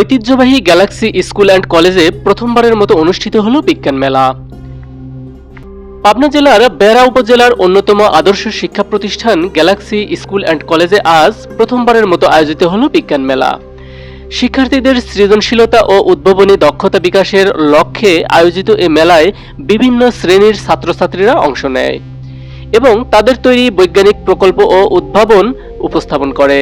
ঐতিহ্যবাহী Galaxy school and কলেজে প্রথমবারের মতো অনুষ্ঠিত হল বিজ্ঞান মেলা। পাবনা জেলার বেড়া উপজেলার অন্যতম আদর্শ শিক্ষা প্রতিষ্ঠান গ্যালাক্সি স্কুল অ্যান্ড কলেজে আজ প্রথমবারের মতো আয়োজিত হল বিজ্ঞান মেলা। শিক্ষার্থীদের সৃজনশীলতা ও উদ্ভাবনী দক্ষতা বিকাশের লক্ষ্যে আয়োজিত এ মেলায় বিভিন্ন শ্রেণির ছাত্রছাত্রীরা অংশ নেয় এবং তাদের তৈরি বৈজ্ঞানিক প্রকল্প ও উদ্ভাবন উপস্থাপন করে।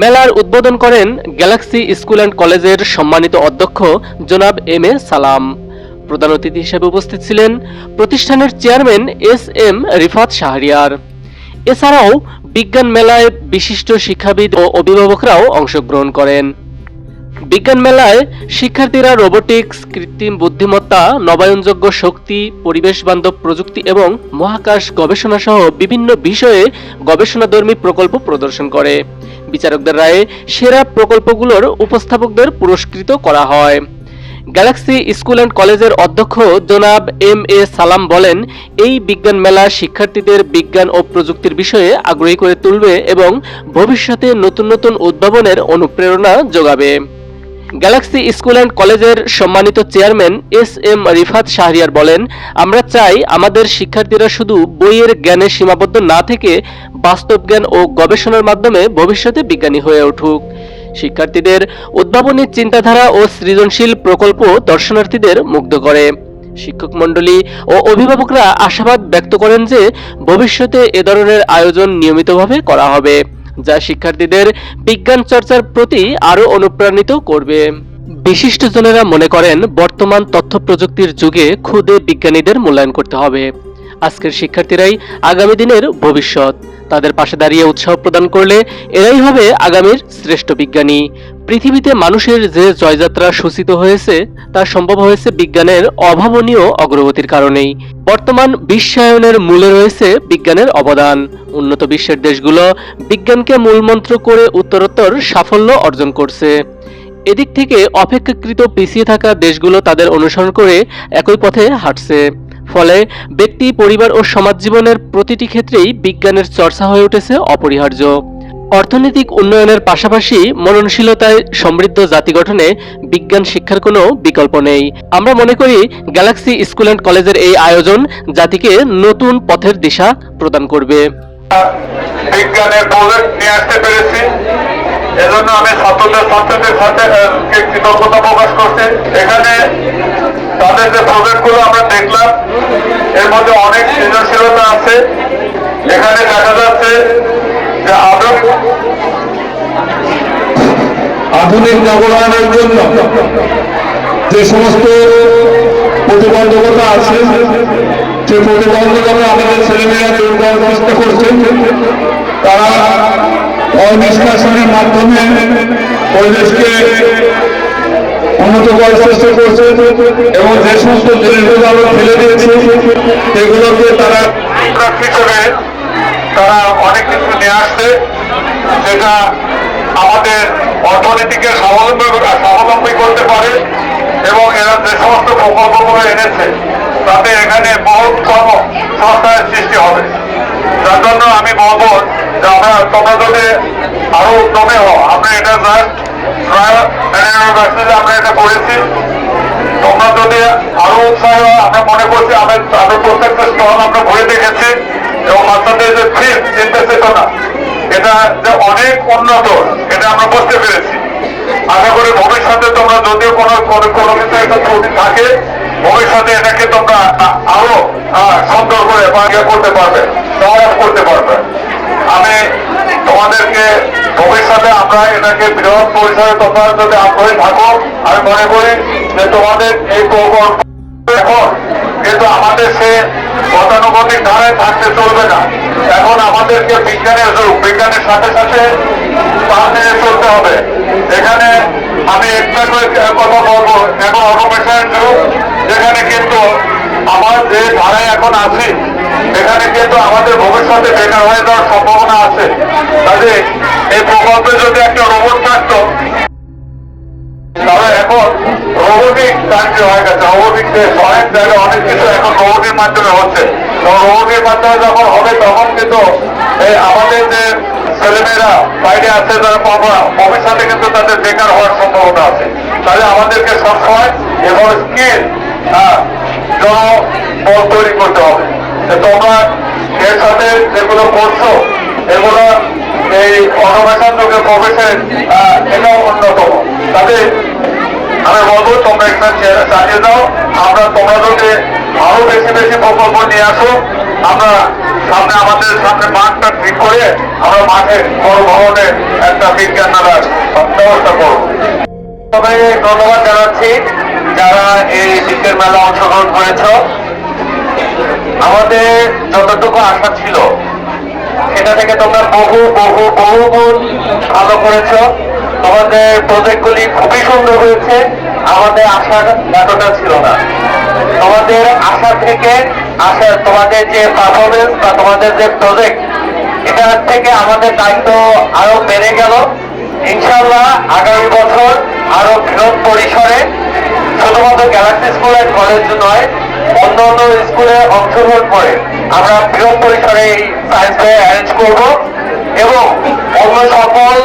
মেলার উদ্বোধন করেন গ্যালাক্সি স্কুল অ্যান্ড কলেজের সম্মানিত অধ্যক্ষ জনাব এম এ সালাম। প্রধান অতিথি হিসেবে উপস্থিত ছিলেন প্রতিষ্ঠানের chairman S M Rifat Shahriar. এছাড়াও বিজ্ঞান মেলায় বিশিষ্ট শিক্ষাবিদ ও অভিভাবকরাও অংশগ্রহণ করেন। বিজ্ঞান মেলায় শিক্ষার্থীরা রোবোটিক্স, কৃত্রিম বুদ্ধিমত্তা, নবায়নযোগ্য শক্তি পরিবেশ বান্ধব প্রযুক্তি এবং মহাকাশ গবেষণা সহ বিভিন্ন বিষয়ে গবেষণাধর্মী প্রকল্প প্রদর্শন করে। বিচারকদের রায়ে সেরা প্রকল্পগুলোর উপস্থাপকদের পুরস্কৃত করা হয়। গ্যালাক্সি স্কুল অ্যান্ড কলেজের অধ্যক্ষ জনাব এম এ সালাম বলেন, এই বিজ্ঞান মেলা শিক্ষার্থীদের বিজ্ঞান ও প্রযুক্তির বিষয়ে আগ্রহী করে তুলবে এবং ভবিষ্যতে নতুন নতুন উদ্ভাবনের অনুপ্রেরণা যোগাবে। গ্যালাক্সি স্কুল অ্যান্ড কলেজের সম্মানিত chairman S M Rifat Shahriar বলেন, আমরা চাই আমাদের শিক্ষার্থীরা শুধু বইয়ের জ্ঞানে সীমাবদ্ধ না থেকে বাস্তব জ্ঞান ও গবেষণার মাধ্যমে ভবিষ্যতে বিজ্ঞানী হয়ে উঠুক। শিক্ষার্থীদের উদ্ভাবনী চিন্তাধারা ও সৃজনশীল প্রকল্প দর্শনার্থীদের মুগ্ধ করে। শিক্ষক মণ্ডলী ও অভিভাবকরা আশাবাদ ব্যক্ত করেন যে ভবিষ্যতে এ ধরনের আয়োজন নিয়মিতভাবে করা হবে। যা শিক্ষার্থীদের বিজ্ঞান চর্চার প্রতি আরও অনুপ্রাণিত করবে। বিশিষ্টজনেরা মনে করেন, বর্তমান তথ্য প্রযুক্তির যুগে খুদে বিজ্ঞানীদের মূল্যায়ন করতে হবে। আজকের শিক্ষার্থীরাই আগামী দিনের ভবিষ্যৎ। তাদের পাশে দাঁড়িয়ে উৎসাহ প্রদান করলে এরাই হবে আগামীর শ্রেষ্ঠ বিজ্ঞানী। পৃথিবীতে মানুষের যে জয়যাত্রা সূচিত হয়েছে, তা সম্ভব হয়েছে বিজ্ঞানের অভাবনীয় অগ্রগতির কারণেই। বর্তমান বিশ্বায়নের মূলে রয়েছে বিজ্ঞানের অবদান। উন্নত বিশ্বের দেশগুলো বিজ্ঞানকে মূলমন্ত্র করে উত্তরোত্তর সাফল্য অর্জন করছে। এদিক থেকে অপেক্ষাকৃত পিছিয়ে থাকা দেশগুলো তাদের অনুসরণ করে একই পথে হাঁটছে। ফলে ব্যক্তি, পরিবার ও সমাজ জীবনের প্রতিটি ক্ষেত্রেই বিজ্ঞানের চর্চা হয়ে উঠেছে অপরিহার্য। অর্থনৈতিক উন্নয়নের পাশাপাশি মননশীলতায় সমৃদ্ধ জাতি গঠনে বিজ্ঞান শিক্ষার কোনো বিকল্প নেই। আমরা মনে করি গ্যালাক্সি স্কুল অ্যান্ড কলেজের এই আয়োজন জাতিকে নতুন পথের দিশা প্রদান করবে। বিজ্ঞানের নিয়ে আসতে পেরেছি। এজন্য আমি ছাত্রদের ছাত্রীদের সাথে কৃতজ্ঞতা প্রকাশ করছি। এখানে তাদের যে প্রজেক্টগুলো আমরা দেখলাম, এর মধ্যে অনেক সৃজনশীলতা আছে। এখানে দেখা যাচ্ছে যে আধুনিক আধুনিক নগরায়নের জন্য যে সমস্ত প্রতিবন্ধকতা আছে সে প্রতিবন্ধকতা আমাদের ছেলেমেয়েরা দূর করার করছে, তারা অনিষ্কাশনের মাধ্যমে পরিবেশকে উন্নত করার চেষ্টা করছে এবং যে সমস্ত জিনিসগুলো আমরা ফেলে দিয়েছি, সেগুলোকে তারা হিসেবে তারা অনেক কিছু নিয়ে আসছে, যেটা আমাদের অর্থনীতিকে স্বাবলম্বী স্বাবলম্বী করতে পারে। এবং এরা যে সমস্ত প্রকল্পগুলো এনেছে, তাতে এখানে বহুত কর্মসংস্থানের সৃষ্টি হবে। যার জন্য আমি বলব যে আমরা তোমরা যদি আরও উদ্যমে হও আমরা এটা জাস্ট আমরা এটা করেছি। তোমরা যদি আরও উৎসাহ আমরা মনে করছি আমরা তাদের প্রত্যেকটা স্টল আমরা ঘুরে দেখেছি এবং বাচ্চাদের যে ফিল চিন্তা চেতনা এটা যে অনেক উন্নত, এটা আমরা বুঝতে পেরেছি। আশা করি ভবিষ্যতে তোমরা যদিও কোনো কোনো কিছু একটা ত্রুটি থাকে, ভবিষ্যতে এটাকে তোমরা আরও সুন্দর করে ইয়ে করতে পারবে সমাজ করতে পারবে। আমি তোমাদেরকে ভবিষ্যতে আমরা এটাকে বৃহৎ পরিসরে তোমরা যদি আগ্রহী থাকো, আমি মনে করি যে তোমাদের এই প্রকল্প এখন কিন্তু আমাদের সে গতানুগতিক ধারায় থাকতে চলবে না। এখন আমাদেরকে বিজ্ঞানের যুগ বিজ্ঞানের সাথে সাথে তাল নিয়ে চলতে হবে। এখানে আমি একটা কথা বলব? এখন অটোমেশনের যুগ যেখানে কিন্তু আমার যে ধারায় এখন আছি, এখানে কিন্তু আমাদের ভবিষ্যতে বেকার হয়ে যাওয়ার সম্ভাবনা আছে। কাজে এই প্রকল্পে যদি একটা রোবট থাকতো রোবোটিক কার্য হয়ে গেছে রোবোটিক যে সহায়ক জায়গায় অনেক কিছু এখন রোবোটের মাধ্যমে হচ্ছে। তো মাধ্যমে যখন হবে, তখন কিন্তু আমাদের যে ছেলেমেয়েরা, বাইরে আছে তারা ভবিষ্যতে কিন্তু তাদের বেকার হওয়ার সম্ভাবনা আছে। তাহলে আমাদেরকে সবসময় এবং স্কিল জনবল তৈরি করতে হবে। তোমরা এর সাথে যেগুলো করছ এগুলো এই অটোমেশন যুগের প্রবেশের এটাও অন্যতম। তাতে আমি বলব, তোমরা চে- চালিয়ে দাও আমরা তোমাদেরকে আরও বেশি বেশি প্রকল্প নিয়ে আসো আমরা সামনে আমাদের সামনে মাঠটা ঠিক করে আমরা মাঠে বড় ভবনে একটা বিজ্ঞান মেলার ব্যবস্থা করব। তবে ধন্যবাদ জানাচ্ছি যারা এই বিজ্ঞান মেলা অংশগ্রহণ করেছ। আমাদের যতটুকু আশা ছিল, সেটা থেকে তোমরা বহু বহু বহু গুণ ভালো করেছ। তোমাদের প্রজেক্টগুলি খুবই সুন্দর হয়েছে। আমাদের আশার ব্যাপারটা ছিল না। তোমাদের আশা থেকে আশা, তোমাদের যে পারফরমেন্স বা তোমাদের যে প্রজেক্ট এটা থেকে আমাদের দায়িত্ব আরও বেড়ে গেল। ইনশাল্লাহ আগামী বছর আরও বৃহৎ পরিসরে শুধুমাত্র গ্যালাক্সি স্কুল অ্যান্ড কলেজ নয়, অন্য অন্য স্কুলে অংশগ্রহণ করে আমরা বৃহৎ পরিসরে এই সায়েন্স ফেয়ার অ্যারেঞ্জ করব এবং অন্য সকল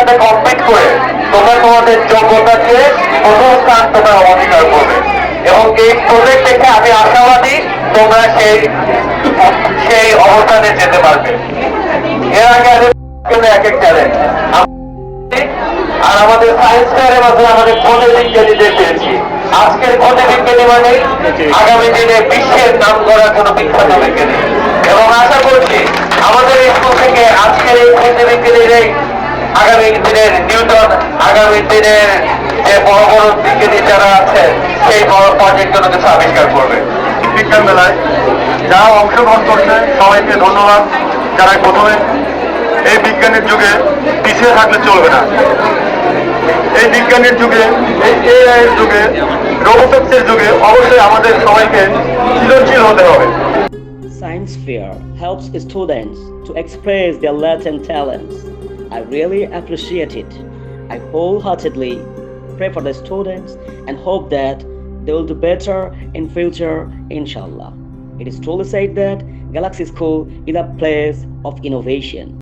সাথে কম্পিট করে তোমরা তোমাদের যোগ্যতা দিয়ে প্রথম স্থান তোমরা অধিকার করবে। এবং এই প্রজেক্ট দেখে আমি আশাবাদী তোমরা সেই সেই অবস্থানে যেতে পারবে। এর আগে আমি এক এক চ্যালেঞ্জ আর আমাদের সায়েন্স ফেয়ারের মাধ্যমে আমাদের খোঁজে বিজ্ঞানীদের পেয়েছি আজকের খোঁজে বিজ্ঞানী মানে আগামী দিনে বিশ্বের নাম করার জন্য বিখ্যাত বিজ্ঞানী। এবং আশা করছি আমাদের স্কুল থেকে আজকের এই খোঁজে বিজ্ঞানীর এই আগামী দিনের নিউটন আগামী দিনের যে বড় বড় বিজ্ঞানী যারা আছে সেই বড় প্রজেক্ট জন্য কিছু আবিষ্কার করবে। বিজ্ঞান মেলায় যারা অংশগ্রহণ করছে সবাইকে ধন্যবাদ যারা প্রথমে। এই বিজ্ঞানের যুগে পিছিয়ে থাকলে চলবে না। এই বিজ্ঞানের যুগে এই এআই এর যুগে রোবোটিক্সের যুগে অবশ্যই আমাদের সবাইকে সৃজনশীল হতে হবে। Science fair helps students to express their latent talents. I really appreciate it. I wholeheartedly pray for the students and hope that they will do better in future, inshallah. It is truly said that Galaxy School is a place of innovation.